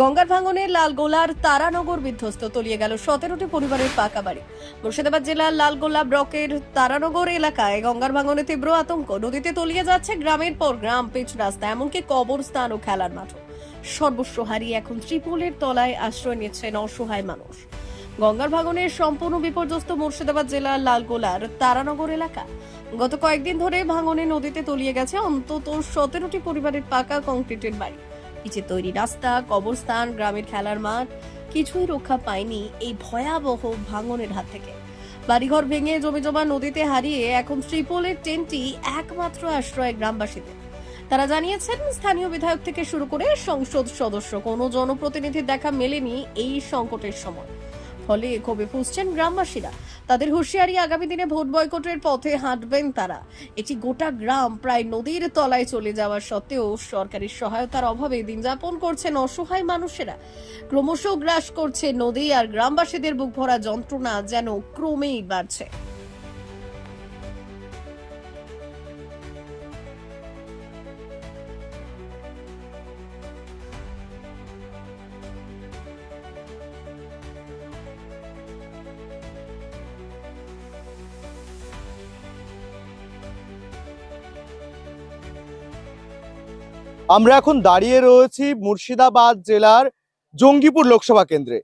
গঙ্গার ভাঙনে লালগোলার তারানগর বিধ্বস্ত, তলিয়ে গেল সতেরোটি পরিবারের পাকা বাড়ি। মুর্শিদাবাদ জেলার লালগোলা ব্লকের তারানগর এলাকায় গঙ্গার ভাঙনে তীব্র আতঙ্ক। নদীতে তলিয়ে যাচ্ছে গ্রামের পর গ্রাম, পিচ রাস্তা, এমনকি কবরস্থান ও খেলার মাঠও সর্বস্ব হারিয়ে এখন ত্রিপলের তলায় আশ্রয় নিচ্ছেন অসহায় মানুষ। গঙ্গার ভাঙনের সম্পূর্ণ বিপর্যস্ত মুর্শিদাবাদ জেলার লালগোলার তারানগর এলাকা। গত কয়েকদিন ধরে ভাঙনে নদীতে তলিয়ে গেছে অন্তত সতেরোটি পরিবারের পাকা কংক্রিটের বাড়ি। পিচে তৈরি রাস্তা, কবরস্থান, গ্রামের খেলার মাঠ, কিছুই রক্ষা পায়নি এই ভয়াবহ ভাঙনের হাত থেকে। বাড়িঘর ভেঙে জমি জমা নদীতে হারিয়ে এখন ত্রিপলের ট্রেনটি একমাত্র আশ্রয় গ্রামবাসীদের। তারা জানিয়েছেন, স্থানীয় বিধায়ক থেকে শুরু করে সংসদ সদস্য কোনো জনপ্রতিনিধির দেখা মেলেনি এই সংকটের সময়। ফলে ক্ষোভে ফুসছেন গ্রামবাসীরা। তাদের হুঁশিয়ারি আগামী দিনে ভোট বয়কটের পথে হাঁটবেন তারা। এটি গোটা গ্রাম, প্রায় নদীর তলায় চলে যাওয়ার সত্ত্বেও সরকারি সহায়তার অভাবে দিন যাপন করছেন অসহায় মানুষেরা। ক্রমশ গ্রাস করছে নদী আর গ্রামবাসীদের বুক ভরা যন্ত্রণা যেন ক্রমেই বাড়ছে। আমরা এখন দাঁড়িয়ে রয়েছি মুর্শিদাবাদ জেলার জঙ্গিপুর লোকসভা কেন্দ্রে,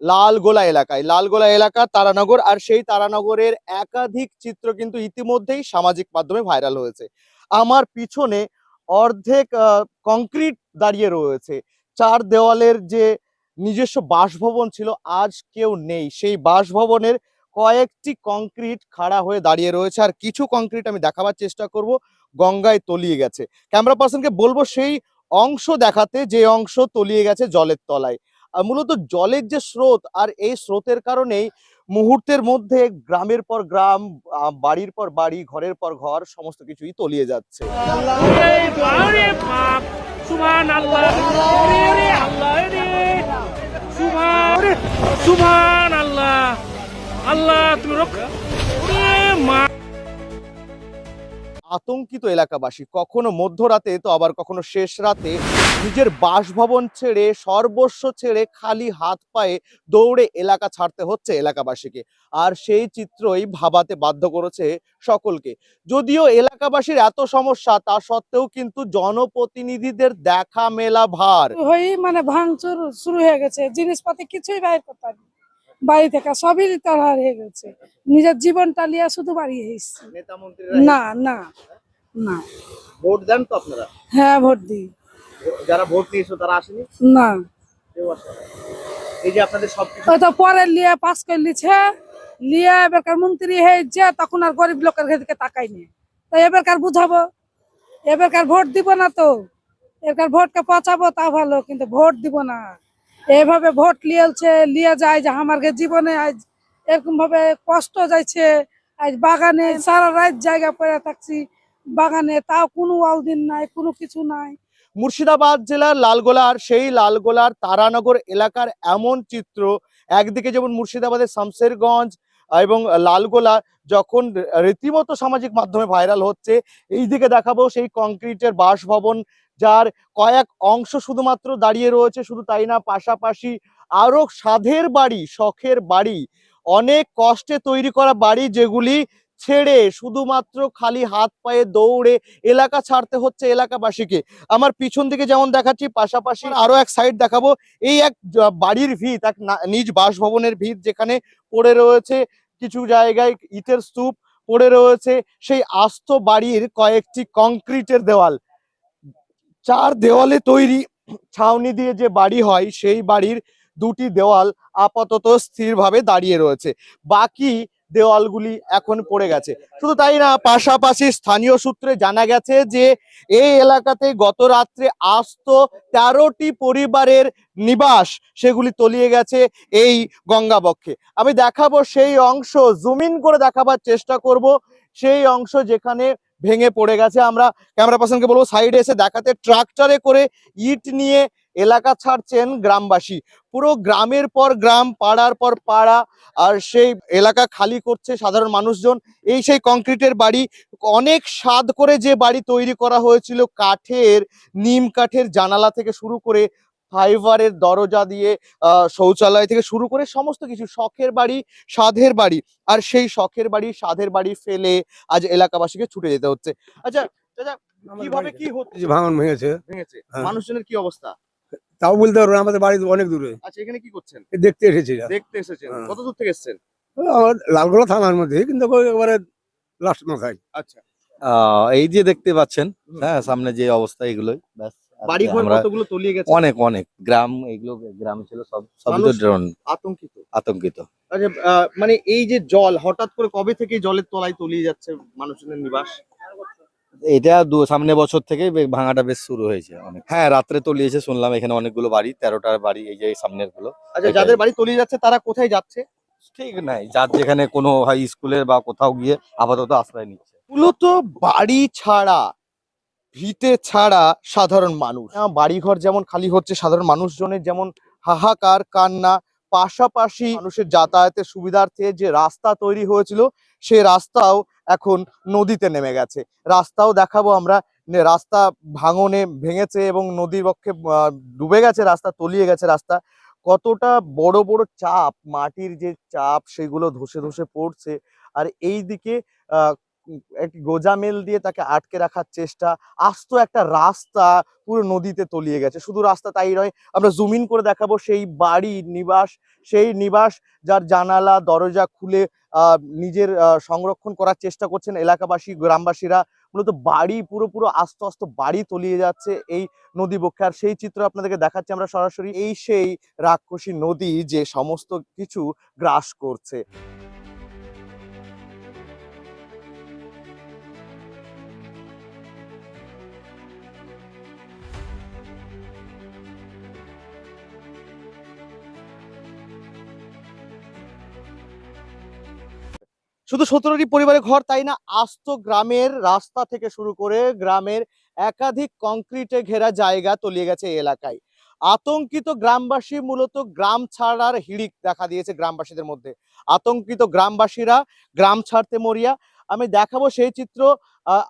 লালগোলা এলাকায়। লালগোলা এলাকা, তারানগর, আর সেই তারানগরের একাধিক চিত্র কিন্তু ইতিমধ্যেই সামাজিক মাধ্যমে ভাইরাল হয়েছে। আমার পিছনে অর্ধেক কংক্রিট দাঁড়িয়ে রয়েছে। চার দেওয়ালের যে নিজস্ব বাসভবন ছিল, আজ কেউ নেই। সেই বাসভবনের কয়েকটি কংক্রিট খাড়া হয়ে দাঁড়িয়ে রয়েছে। আর কিছু কংক্রিট আমি দেখাবার চেষ্টা করব। গঙ্গায় তলিয়ে গেছে ক্যামেরা পার্সনকে বলব সেই অংশ দেখাতে যে অংশ তলিয়ে গেছে জলের তলায় মূলত জলের যে স্রোত আর এই স্রোতের কারণেই মুহূর্তের মধ্যে গ্রামের পর গ্রাম বাড়ির পর বাড়ি ঘরের পর ঘর সমস্ত কিছুই তলিয়ে যাচ্ছে আল্লাহ তুমি রক্ষা মা আতঙ্কিত এলাকাবাসী। কখনো মধ্যরাতে, তো আবার কখনো শেষ রাতে নিজের বাসভবন ছেড়ে, সর্বস্ব ছেড়ে খালি হাত পায়ে দৌড়ে এলাকা ছাড়তে হচ্ছে এলাকাবাসীকে। আর সেই চিত্রই ভাবাতে বাধ্য করেছে সকলকে। যদিও এলাকাবাসীর এত সমস্যা, তা সত্ত্বেও কিন্তু জনপ্রতিনিধিদের দেখা মেলা ভার। হয়েই মানে ভাঙচুর শুরু হয়ে গেছে, জিনিসপাতি কিছুই বাইর করতে পারি বাড়ি থেকে সবই তার হয়ে গেছে। নিজের জীবনটা নিয়ে শুধু বাড়ি এসেছি। না না না। ভোট দেন তো আপনারা? হ্যাঁ ভোট দিই। যারা ভোট নিয়েছো তারা আসেনি? না। এই যে আপনাদের সবকিছু তো পরে লিয়ে পাস করে লিছে লিয়ে এবারকার মন্ত্রী তখন আর গরিব লোকের দিকে তাকাই নি এবারকার বুঝাবো এবারকার ভোট দিব না তো এবারকার ভোটকে পচাবো তা ভালো কিন্তু ভোট দিব না। এভাবে ভোট লিয়েছে, লিয়ে যায় যে আমার জীবনে আজ এরকম ভাবে কষ্ট যাইছে। আজ বাগানে সারা রাত জায়গা পরে থাকছি। বাগানে তাও কোনো দিন নাই, কোনো কিছু নাই। মুর্শিদাবাদ জেলার লালগোলার সেই লালগোলার তারানগর এলাকার এমন চিত্র। একদিকে যেমন মুর্শিদাবাদের শামশেরগঞ্জ এবং লালগোলা যখন রীতিমতো সামাজিক মাধ্যমে ভাইরাল হচ্ছে, এই দিকে দেখাবো সেই কংক্রিটের বাসভবন, যার কয়েক অংশ শুধুমাত্র দাঁড়িয়ে রয়েছে, শুধু তাই না, পাশাপাশি আরও সাধের বাড়ি, শখের বাড়ি, অনেক কষ্টে তৈরি করা বাড়ি, যেগুলি ছেড়ে শুধুমাত্র খালি হাত পায়ে দৌড়ে এলাকা ছাড়তে হচ্ছে এলাকাবাসীকে। আমার পিছন দিকে যেমন দেখাচ্ছি, পাশাপাশি আরও এক সাইড দেখাবো। এই এক বাড়ির ভিত, এক নিজ বাসভবনের ভিত যেখানে পড়ে রয়েছে কিছু জায়গায় ইটের স্তূপ পড়ে রয়েছে, সেই আস্ত বাড়ির কয়েকটি কংক্রিটের দেওয়াল। চার দেওয়ালে তৈরি ছাউনি দিয়ে যে বাড়ি হয়, সেই বাড়ির দুটি দেওয়াল আপাতত স্থিরভাবে দাঁড়িয়ে রয়েছে। বাকি দেওয়ালগুলি এখন পড়ে গেছে। শুধু তাই না, পাশাপাশি স্থানীয় সূত্রে জানা গেছে যে, এই এলাকাতে গত রাত্রে আস্ত তেরোটি পরিবারের নিবাস সেগুলি তলিয়ে গেছে এই গঙ্গাবক্ষে। আমি দেখাবো সেই অংশ জুমিন করে দেখাবার চেষ্টা করব। সেই অংশ যেখানে ভেঙে পড়ে গেছে। আমরা ক্যামেরা পার্সনকে বলব, সাইডে এসে দেখাতে, ট্রাক্টরে করে ইট নিয়ে এলাকা ছাড়ছেন গ্রামবাসী। পুরো গ্রামের পর গ্রাম পাড়ার পর পাড়া আর সেই এলাকা খালি করছে সাধারণ মানুষজন। এই সেই কংক্রিটের বাড়ি অনেক স্বাদ করে যে বাড়ি তৈরি করা হয়েছিল কাঠের নিম কাঠের জানালা থেকে শুরু করে ফাইবারের দরজা দিয়ে আহ, শৌচালয় থেকে শুরু করে সমস্ত কিছু শখের বাড়ি সাধের বাড়ি। আর সেই শখের বাড়ি সাধের বাড়ি ফেলে আজ এলাকাবাসীকে ছুটে যেতে হচ্ছে। আচ্ছা কীভাবে কি হচ্ছে? ভাঙন ভেঙেছে। ভেঙেছে। মানুষজনের কি অবস্থা? তাও বলতে পারব না, আমাদের বাড়ি অনেক দূরে। আচ্ছা এখানে কি করছেন? দেখতে এসেছি দেখতে এসেছেন। হ্যাঁ। কত দূর থেকে এসেছেন? আমার লালগোলা থানার মধ্যে কিন্তু ওই একেবারে লাস্ট মাথায়। আচ্ছা। আহ, এই যে দেখতে পাচ্ছেন হ্যাঁ সামনে যে অবস্থা এগুলোই ব্যাস। বাড়ি ঘর কতগুলো তলিয়ে গেছে? অনেক অনেক। গ্রাম এগুলো গ্রাম ছিল সব সবই তো ড্রোন আতঙ্কিত। আতঙ্কিত। আচ্ছা আহ, মানে এই যে জল হঠাৎ করে কবে থেকে জলের তলায় তলিয়ে যাচ্ছে মানুষজনের নিবাস? এটা দু সামনে বছর থেকে ভাঙাটা বেশ শুরু হয়েছে অনেক। হ্যাঁ রাত্রে তলিয়েছে শুনলাম এখানে অনেকগুলো বাড়ি তেরোটার বাড়ি এই যে সামনেরগুলো আচ্ছা যাদের বাড়ি তলিয়ে যাচ্ছে তারা কোথায় যাচ্ছে? ঠিক নাই যার যেখানে কোনো হাই স্কুলের বা কোথাও গিয়ে আপাতত আশ্রয় নিচ্ছে। মূলত বাড়ি ছাড়া ভিটে ছাড়া সাধারণ মানুষ। আহ, বাড়িঘর যেমন খালি হচ্ছে সাধারণ মানুষজনের যেমন হাহাকার কান্না পাশাপাশি মানুষের যাতায়াতের সুবিধার্থে যে রাস্তা তৈরি হয়েছিল সেই রাস্তাও এখন নদীতে নেমে গেছে। রাস্তাও দেখাবো আমরা। রাস্তা ভাঙনে ভেঙেছে এবং নদীর পক্ষে ডুবে গেছে, রাস্তা তলিয়ে গেছে রাস্তা। কতটা বড় বড় চাপ, মাটির যে চাপ, সেগুলো ধসে ধসে পড়ছে। আর এই দিকে একটি গোজামেল দিয়ে তাকে আটকে রাখার চেষ্টা, আস্ত একটা রাস্তা পুরো নদীতে তলিয়ে গেছে। শুধু রাস্তা তাই নয়, আমরা জুম ইন করে দেখাবো সেই বাড়ি, নিবাস, সেই নিবাস যার জানালা, দরজা খুলে নিজের সংরক্ষণ করার চেষ্টা করছেন এলাকাবাসী, গ্রামবাসীরা। মূলত বাড়ি, পুরো পুরো আস্তে আস্তে বাড়ি তলিয়ে যাচ্ছে এই নদী বক্ষে। আর সেই চিত্র আপনাদেরকে দেখাচ্ছি আমরা সরাসরি। এই সেই রাক্ষসী নদী যে সমস্ত কিছু গ্রাস করছে। শুধু সতেরোটি পরিবারের ঘর, তাই না? আস্ত গ্রামের রাস্তা থেকে শুরু করে গ্রামের একাধিক কংক্রিটে ঘেরা জায়গা তলিয়ে গেছে এলাকায়। আতঙ্কিত গ্রামবাসী মূলত গ্রাম ছাড়ার হিড়িক দেখা দিয়েছে গ্রামবাসীদের মধ্যে। আতঙ্কিত গ্রামবাসীরা গ্রাম ছাড়তে মরিয়া। আমি দেখাবো সেই চিত্র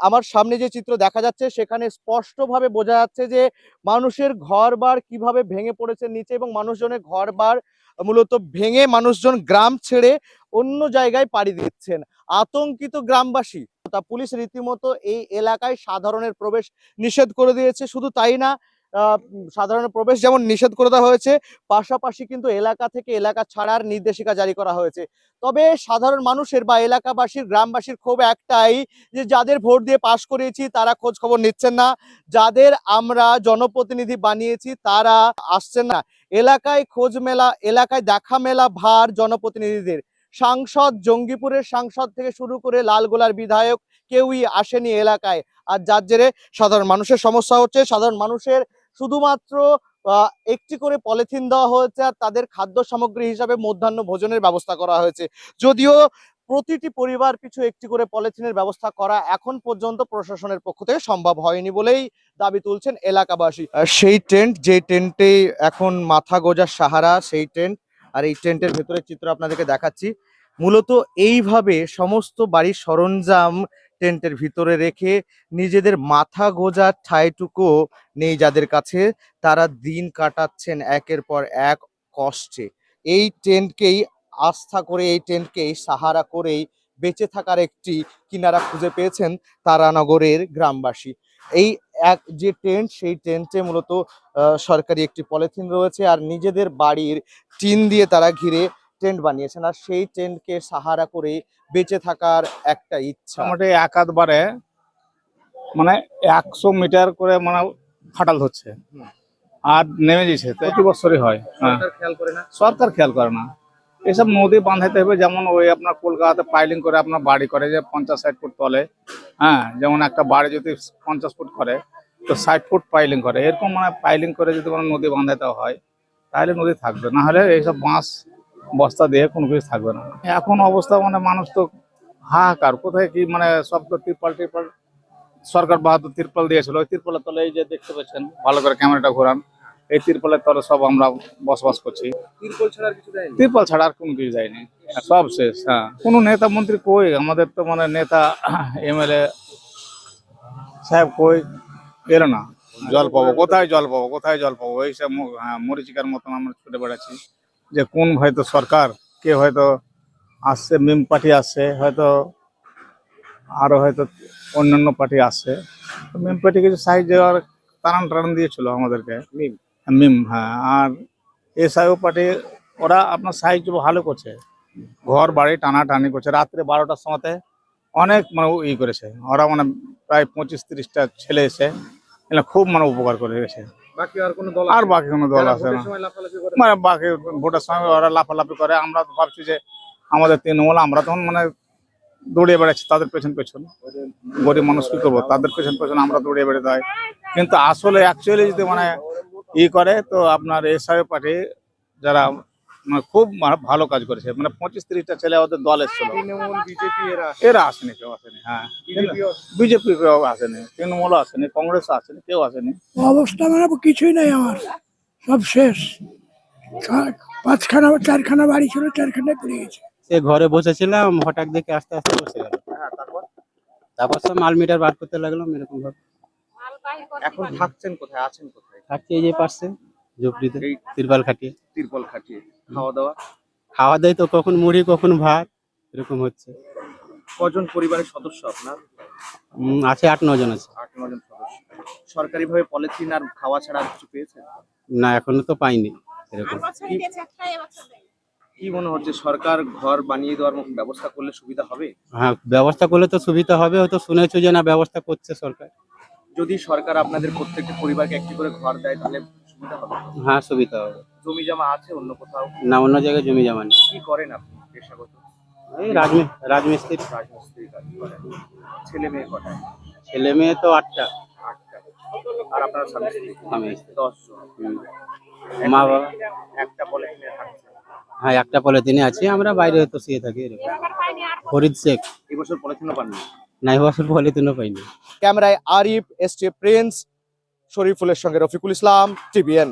আমার সামনে যে চিত্র দেখা যাচ্ছে, সেখানে স্পষ্টভাবে বোঝা যাচ্ছে যে মানুষের ঘরবাড় কীভাবে ভেঙে পড়েছে নিচে এবং মানুষজনের ঘরবাড় মূলত ভেঙে মানুষজন গ্রাম ছেড়ে অন্য জায়গায় পাড়ি দিচ্ছেন। আতঙ্কিত গ্রামবাসী, তা পুলিশ রীতিমতো এই এলাকায় সাধারণের প্রবেশ নিষেধ করে দিয়েছে। শুধু তাই না সাধারণের প্রবেশ যেমন নিষেধ করে দেওয়া হয়েছে, পাশাপাশি কিন্তু এলাকা থেকে এলাকা ছাড়ার নির্দেশিকা জারি করা হয়েছে। তবে সাধারণ মানুষের বা এলাকাবাসীর, গ্রামবাসীর ক্ষোভ একটাই যে যাদের ভোট দিয়ে পাশ করিয়েছি তারা খোঁজ খবর নিচ্ছেন না। যাদের আমরা জনপ্রতিনিধি বানিয়েছি তারা আসছেন না। এলাকায় খোঁজ মেলা, এলাকায় দেখা মেলা ভার জনপ্রতিনিধিদের। সাংসদ জঙ্গিপুরের সাংসদ থেকে শুরু করে লালগোলার বিধায়ক কেউই আসেনি এলাকায়। আর যার জেরে সাধারণ মানুষের সমস্যা হচ্ছে, সাধারণ মানুষের শুধুমাত্র একটি করে পলিথিন দেওয়া হয়েছে আর তাদের খাদ্য সামগ্রী হিসাবে মধ্যাহ্ন ভোজনের ব্যবস্থা করা হয়েছে। যদিও প্রতিটি পরিবার পিছু একটি করে পলিথিনের ব্যবস্থা করা এখন পর্যন্ত প্রশাসনের পক্ষ থেকে সম্ভব হয়নি বলেই দাবি তুলছেন এলাকাবাসী। সেই টেন্ট, যে টেন্টে এখন মাথা গোজার সাহারা, সেই টেন্ট আর এই টেন্টের ভেতরের চিত্র আপনাদেরকে দেখাচ্ছি। মূলত এইভাবে সমস্ত বাড়ির সরঞ্জাম টেন্টের ভিতরে রেখে নিজেদের মাথা গোজার ঠাইটুকু নেই যাদের কাছে। তারা দিন কাটাচ্ছেন একের পর এক কষ্টে। এই টেন্টকেই আস্থা করে, এই টেন্টকেই সাহারা করেই বেঁচে থাকার একটি কিনারা খুঁজে পেয়েছেন তারানগরের গ্রামবাসী। এই এক যে টেন্ট সেই টেন্টে মূলত আহ, সরকারি একটি পলিথিন রয়েছে আর নিজেদের বাড়ির টিন দিয়ে তারা ঘিরে টেন্ট বানিয়েছেন। আর সেই টেন্টকে সাহারা করে বেঁচে থাকার একটা ইচ্ছা। মোটামুটি এক আধবারে মানে একশো মিটার করে মানে ফাটাল হচ্ছে আর নেমে যাচ্ছে প্রতি বছরই হয় হ্যাঁ। সরকার খেয়াল করে না। এসব নদী বাঁধাইতে হবে, যেমন ওই আপনার কলকাতাতে পাইলিং করে আপনার বাড়ি করে, যে পঞ্চাশ ষাট ফুট তলে হ্যাঁ যেমন একটা বাড়ি যদি পঞ্চাশ ফুট করে, তো ষাট ফুট পাইলিং করে। এরকম মানে পাইলিং করে যদি মানে নদী বাঁধাইতে হয়, তাহলে নদী থাকবে। না হলে এইসব বাঁশ, বস্তা দিয়ে কোনো কিছু থাকবে না। এখন অবস্থা মানে মানুষ তো হাহাকার। কোথায় কি মানে সব তো তিরপাল টিরপাল, সরকার বাহাদুর তিরপাল দিয়েছিল। ওই তিরপালের তলে এই যে দেখতে পাচ্ছেন, ভালো করে ক্যামেরাটা ঘোরান। এই তিরপালের তলে সব আমরা বসবাস করছি। তিরপল ছাড়া আর কোনো কিছু যায়নি সব শেষ হ্যাঁ। কোনো নেতা মন্ত্রী কই? আমাদের তো মানে নেতা এমএলএ সাহেব কই? এলো না। জল পাবো কোথায় জল পাবো কোথায় জল পাবো? এইসব মু- হ্যাঁ, মরিচিকার মতন আমরা ছুটে বেড়াচ্ছি। যে কোন হয়তো সরকার কে হয়তো আসছে মিম পার্টি আসছে হয়তো আরও হয়তো অন্যান্য পার্টি আসছে। মিম পার্টি কিছু সাহায্য আর টানান টানান দিয়েছিল আমাদেরকে। মিম? মিম হ্যাঁ আর এসআইও পার্টি ওরা আপনার সাহায্য ভালো করছে। ঘর বাড়ি টানা টানি করছে। রাত্রে বারোটার সময়তে অনেক মানে ই করেছে। ওরা মানে প্রায় পঁচিশ তিরিশটা ছেলে এসে এরা খুব মানে উপকার করে গেছে আর বাকি কোনো দল আছে না। মানে বাকি ভোটের সময় ওরা লাফালাফি করে। আমরা ভাবছি যে আমাদের তৃণমূল আমরা তখন মানে দৌড়ে বেড়াচ্ছি তাদের পেছন পেছন। গরিব মানুষ কি করব? তাদের পেছন পেছন আমরা দৌড়ে বেড়াতে হয়। কিন্তু আসলে অ্যাকচুয়ালি যদি মানে ই করে তো আপনার এসআই পার্টি যারা মানে খুব ভালো কাজ করেছে। মানে পঁচিশ তিরিশটা ছেলে ওদের দল এসেছিল। বিজেপি এরা এরা আসেনি কেউ আসেনি হ্যাঁ। বিজেপি কেউ আসেনি তৃণমূলও আসেনি কংগ্রেস আসেনি কেউ আসেনি। অবস্থা মানে কিছুই নাই আমার। সব শেষ। পাঁচখানা চারখানা বাড়ি ছিল চারখানায় পড়ে গেছে। সে ঘরে বসেছিলাম হঠাৎ দেখে আস্তে আস্তে বসে গেল। তারপর সব মাল মিটার বার করতে লাগলাম এরকম ভাবে। এখন থাকছেন কোথায়? আছেন কোথায়? এই যে পাশে ঝুপড়িতে তিরপাল খাটিয়ে। তিরপল খাটিয়ে। খাওয়া দাওয়া? খাওয়া দেয় তো কখন মুড়ি কখন ভাত এরকম হচ্ছে। কজন পরিবারের সদস্য আপনার? উম, আছে আট ন জন আছে। আট নজন সদস্য। সরকারিভাবে পলিথিন আর খাওয়া ছাড়া আর কিছু পেয়েছেন? না এখনও তো পাইনি এরকম। কি মনে হচ্ছে সরকার ঘর বানিয়ে দেওয়ার ব্যবস্থা করলে সুবিধা হবে? হ্যাঁ ব্যবস্থা করলে তো সুবিধা হবে হয়তো শুনেছো যে না ব্যবস্থা করছে সরকার। যদি সরকার আপনাদের প্রত্যেকটা পরিবারকে একটি করে ঘর দেয় তাহলে সুবিধা হবে? হ্যাঁ সুবিধা হবে। জমি জমা আছে অন্য কোথাও? না অন্য জায়গায় জমি জমা নেই। কি করেন আপনি পেশাগত? এই রাজমি রাজমিস্ত্রি। রাজমিস্ত্রি কাজ করেন। ছেলে মেয়ে কটায় ছেলে মেয়ে তো আটটা। আটটা। আর আপনার স্বামী স্ত্রী? হুম। মা বাবা একটা পলিথিনে থাকছে। হ্যাঁ একটা পলিথিনে আছি আমরা বাইরে হয়তো শুয়ে থাকি এরকম। ফরিদ শেখ। এবছর পলিথিনও পাননি? ক্যামেরায় আরিফ এস টি প্রিন্স শরীফুলের সঙ্গে রফিকুল ইসলাম টিভিএন।